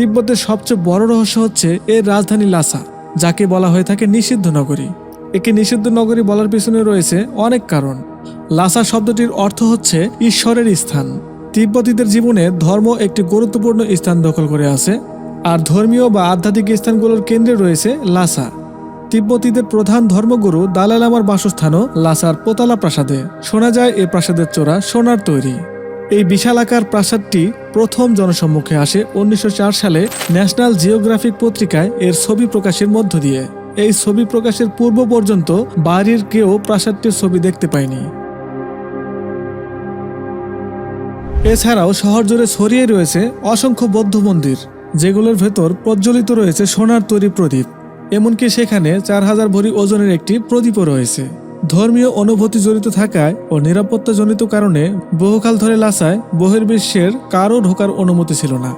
তিব্বতের সবচেয়ে বড় রহস্য হচ্ছে এর রাজধানী লাসা, যাকে বলা হয়ে থাকে নিষিদ্ধ নগরী। একে নিষিদ্ধ নগরী বলার পিছনে রয়েছে অনেক কারণ। লাসা শব্দটির অর্থ হচ্ছে ঈশ্বরের স্থান। তিব্বতীদের জীবনে ধর্ম একটি গুরুত্বপূর্ণ স্থান দখল করে আছে, আর ধর্মীয় বা আধ্যাত্মিক স্থানগুলোর কেন্দ্রে রয়েছে লাসা। তিব্বতীদের প্রধান ধর্মগুরু দালাই লামার বাসস্থানও লাসার পোতালা প্রাসাদে। শোনা যায় এ প্রাসাদের চোরা সোনার তৈরি। এই বিশালাকার প্রাসাদটি প্রথম জনসম্মুখে আসে উনিশশো চার সালে ন্যাশনাল জিওগ্রাফিক পত্রিকায় এর ছবি প্রকাশের মধ্য দিয়ে। এই ছবি প্রকাশের পূর্ব পর্যন্ত বাড়ির কেউ প্রাসাদটির ছবি দেখতে পায়নি। এছাড়াও শহর জুড়ে ছড়িয়ে রয়েছে অসংখ্য বৌদ্ধ মন্দির, যেগুলোর ভেতর প্রজ্বলিত রয়েছে সোনার তৈরি প্রদীপ। এমনকি সেখানে চার হাজার ভরি ওজনের একটি প্রদীপও রয়েছে। ধর্মীয় অনুভূতি জড়িত থাকায় ও নিরাপত্তাজনিত কারণে বহুকাল ধরে লাসায় বহির্বিশ্বের কারও ঢোকার অনুমতি ছিল না।